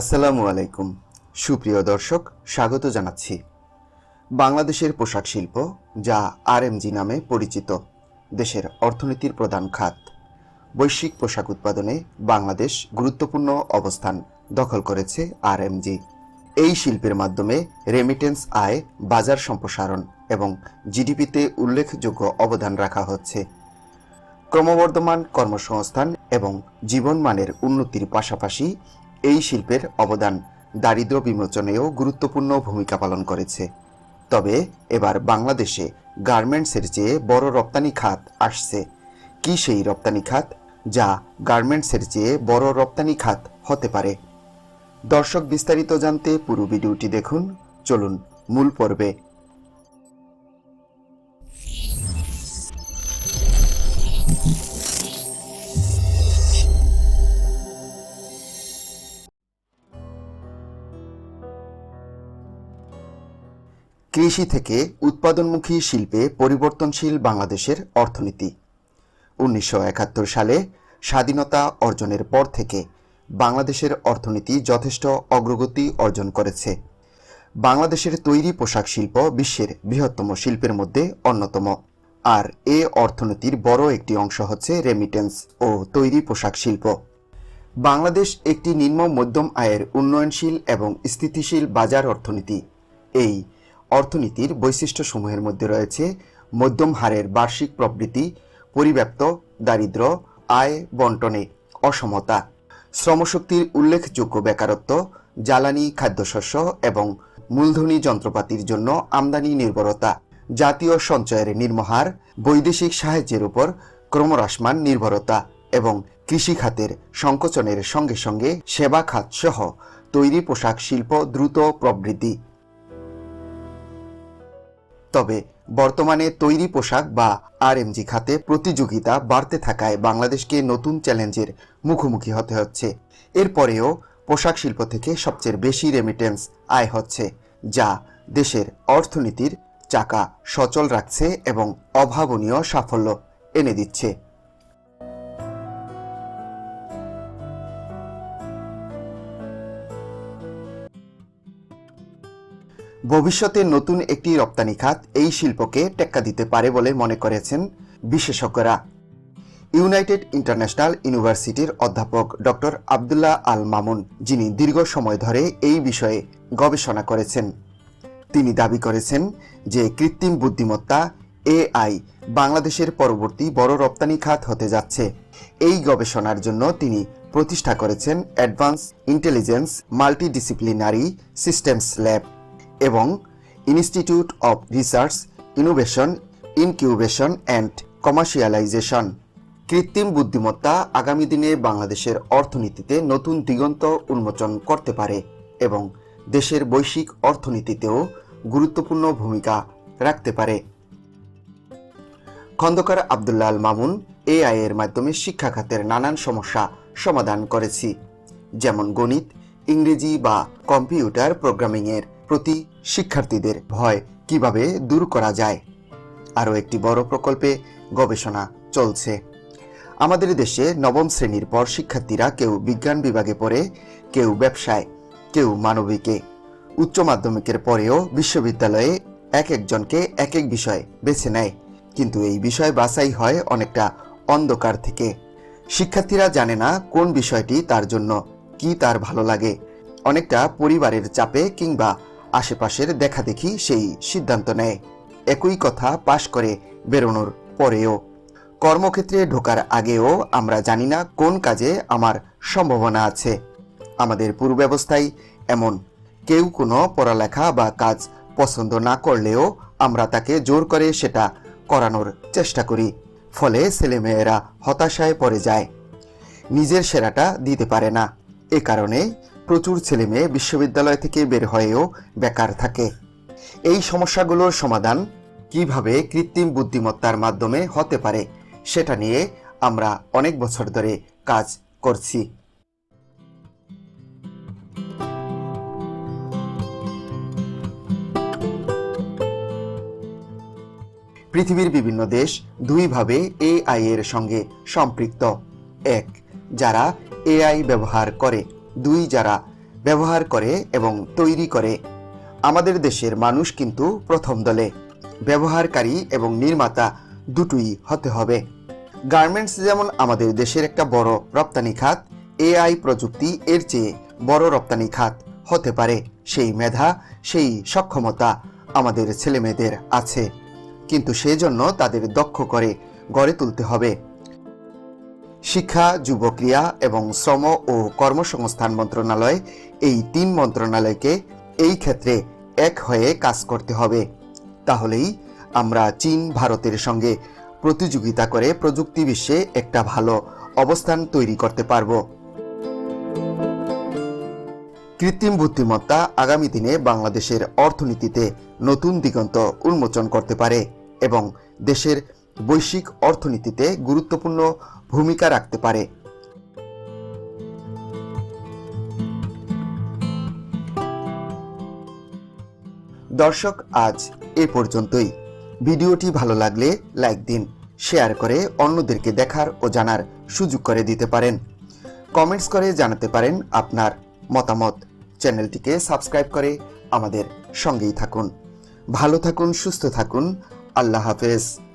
আসসালামু আলাইকুম। সুপ্রিয় দর্শক, স্বাগত জানাচ্ছি। বাংলাদেশের পোশাক শিল্প, যা আরএমজি নামে পরিচিত, দেশের অর্থনীতির প্রধান খাত। বৈশ্বিক পোশাক উৎপাদনে বাংলাদেশ গুরুত্বপূর্ণ অবস্থান দখল করেছে আরএমজি এই শিল্পের মাধ্যমে রেমিটেন্স আয়, বাজার সম্প্রসারণ এবং জিডিপিতে উল্লেখযোগ্য অবদান রাখা হচ্ছে। ক্রমবর্ধমান কর্মসংস্থান এবং জীবনমানের উন্নতির পাশাপাশি এই শিল্পের অবদান দারিদ্র্য বিমোচনেও গুরুত্বপূর্ণ ভূমিকা পালন করেছে। তবে এবার বাংলাদেশে গার্মেন্টসের চেয়ে বড় রপ্তানি খাত আসছে। কি সেই রপ্তানি খাত? যা গার্মেন্টসের চেয়ে বড় রপ্তানি খাত হতে পারে। দর্শক বিস্তারিত জানতে পুরো ভিডিওটি দেখুন। চলুন মূল পর্বে কৃষি থেকে উৎপাদনমুখী শিল্পে পরিবর্তনশীল বাংলাদেশের অর্থনীতি। উনিশশো একাত্তর সালে স্বাধীনতা অর্জনের পর থেকে বাংলাদেশের অর্থনীতি যথেষ্ট অগ্রগতি অর্জন করেছে। বাংলাদেশের তৈরি পোশাক শিল্প বিশ্বের বৃহত্তম শিল্পের মধ্যে অন্যতম। আর এ অর্থনীতির বড় একটি অংশ হচ্ছে রেমিটেন্স ও তৈরি পোশাক শিল্প। বাংলাদেশ একটি নিম্ন মধ্যম আয়ের উন্নয়নশীল এবং স্থিতিশীল বাজার অর্থনীতি। এই অর্থনীতির বৈশিষ্ট্যসমূহের মধ্যে রয়েছে মধ্যম হারের বার্ষিক প্রবৃদ্ধি পরিব্যাপ্ত দারিদ্র, আয় বন্টনে অসমতা, শ্রমশক্তির উল্লেখযোগ্য বেকারত্ব, জ্বালানি, খাদ্যশস্য এবং মূলধনী যন্ত্রপাতির জন্য আমদানি নির্ভরতা, জাতীয় সঞ্চয়ের নির্মহার বৈদেশিক সাহায্যের উপর ক্রমহ্রাসমান নির্ভরতা এবং কৃষি খাতের সংকোচনের সঙ্গে সঙ্গে সেবা খাত সহ তৈরি পোশাক শিল্প দ্রুত প্রবৃদ্ধি তবে বর্তমানে তৈরি পোশাক বা আরএমজি খাতে প্রতিযোগিতা বাড়তে থাকায় বাংলাদেশকে নতুন চ্যালেঞ্জের মুখোমুখি হতে হচ্ছে। এরপরেও পোশাক শিল্প থেকে সবচেয়ে বেশি রেমিটেন্স আয় হচ্ছে, যা দেশের অর্থনীতির চাকা সচল রাখছে এবং অভাবনীয় সাফল্য এনে দিচ্ছে। ভবিষ্যতে নতুন একটি রপ্তানি খাত এই শিল্পকে টেক্কা দিতে পারে বলে মনে করেছেন বিশেষজ্ঞরা। ইউনাইটেড ইন্টারন্যাশনাল ইউনিভার্সিটির অধ্যাপক ডক্টর আবদুল্লাহ আল মামুন, যিনি দীর্ঘ সময় ধরে এই বিষয়ে গবেষণা করেছেন। তিনি দাবি করেছেন যে কৃত্রিম বুদ্ধিমত্তা, এআই, বাংলাদেশের পরবর্তী বড় রপ্তানি খাত হতে যাচ্ছে। এই গবেষণার জন্য তিনি প্রতিষ্ঠা করেছেন advance intelligence multidisciplinary systems lab. এবং institute of research innovation incubation and commercialization কৃত্রিম বুদ্ধিমত্তা আগামী দিনে বাংলাদেশের অর্থনীতিতে নতুন দিগন্ত উন্মোচন করতে পারে এবং দেশের বৈশ্বিক অর্থনীতিতেও গুরুত্বপূর্ণ ভূমিকা রাখতে পারে। খন্দকার আবদুল্লাহ আল মামুন এআই এর মাধ্যমে শিক্ষা খাতের নানান সমস্যা সমাধান করেছি, যেমন গণিত, ইংরেজি বা কম্পিউটার প্রোগ্রামিংয়ের। প্রতি শিক্ষার্থীদের ভয় কীভাবে দূর করা যায়? আরও একটি বড় প্রকল্পে গবেষণা চলছে। আমাদের দেশে নবম শ্রেণির পর শিক্ষার্থীরা কেউ বিজ্ঞান বিভাগে পড়ে, কেউ ব্যবসায়, কেউ মানবিকে। উচ্চ মাধ্যমিকের পরেও বিশ্ববিদ্যালয়ে এক একজনকে এক এক বিষয় বেছে নেয়। কিন্তু এই বিষয় বাছাই হয় অনেকটা অন্ধকার থেকে। শিক্ষার্থীরা জানে না কোন বিষয়টি তার জন্য কি তার ভালো লাগে। অনেকটা পরিবারের চাপে কিংবা আশেপাশের দেখাদেখি সেই সিদ্ধান্ত নেয়। একই কথা পাশ করে বেরোনোর পরেও। কর্মক্ষেত্রে ঢোকার আগেও আমরা জানি না কোন কাজে আমার সম্ভাবনা আছে। আমাদের পূর্বাবস্থায় এমন। কেউ কোনো পড়ালেখা বা কাজ পছন্দ না করলেও আমরা তাকে জোর করে সেটা করানোর চেষ্টা করি, ফলে ছেলেমেয়েরা হতাশায় পড়ে যায়। নিজের সেরাটা দিতে পারে না। এ কারণে প্রচুর ছেলেমেয়ে বিশ্ববিদ্যালয় থেকে বের হয়েও বেকার থাকে। এই সমস্যাগুলোর সমাধান কীভাবে কৃত্রিম বুদ্ধিমত্তার মাধ্যমে হতে পারে সেটা নিয়ে আমরা অনেক বছর ধরে কাজ করছি। পৃথিবীর বিভিন্ন দেশ দুইভাবে এআই এর সঙ্গে সম্পৃক্ত। এক, যারা এআই ব্যবহার করে। দুই যারা ব্যবহার করে এবং তৈরি করে। আমাদের দেশের মানুষ কিন্তু প্রথম দলে। ব্যবহারকারী এবং নির্মাতা দুটোই হতে হবে। গার্মেন্টস যেমন আমাদের দেশের একটা বড় রপ্তানি খাত, এআই প্রযুক্তি এর চেয়ে বড় রপ্তানি খাত হতে পারে। সেই মেধা, সেই সক্ষমতা আমাদের ছেলেমেয়েদের আছে। কিন্তু সেজন্য তাদের দক্ষ করে গড়ে তুলতে হবে। শিক্ষা, যুবক্রিয়া এবং শ্রম ও কর্মসংস্থান মন্ত্রণালয় এই তিন মন্ত্রণালয়কে এই ক্ষেত্রে এক হয়ে কাজ করতে হবে। তাহলেই আমরা চীন, ভারতের সঙ্গে প্রতিযোগিতা করে প্রযুক্তি বিশ্বে একটা ভালো অবস্থান তৈরি করতে পারব। কৃত্রিম বুদ্ধিমত্তা আগামী দিনে বাংলাদেশের অর্থনীতিতে নতুন দিগন্ত উন্মোচন করতে পারে এবং দেশের বৈশ্বিক অর্থনীতিতে গুরুত্বপূর্ণ ভূমিকা রাখতে পারে। দর্শক, আজ এ পর্যন্তই। ভিডিওটি ভালো লাগলে লাইক দিন, শেয়ার করে অন্যদেরকে দেখার ও জানার সুযোগ করে দিতে পারেন। কমেন্টস করে জানাতে পারেন আপনার মতামত। চ্যানেলটিকে সাবস্ক্রাইব করে আমাদের সঙ্গেই থাকুন। ভালো থাকুন, সুস্থ থাকুন। আল্লাহ হাফেজ।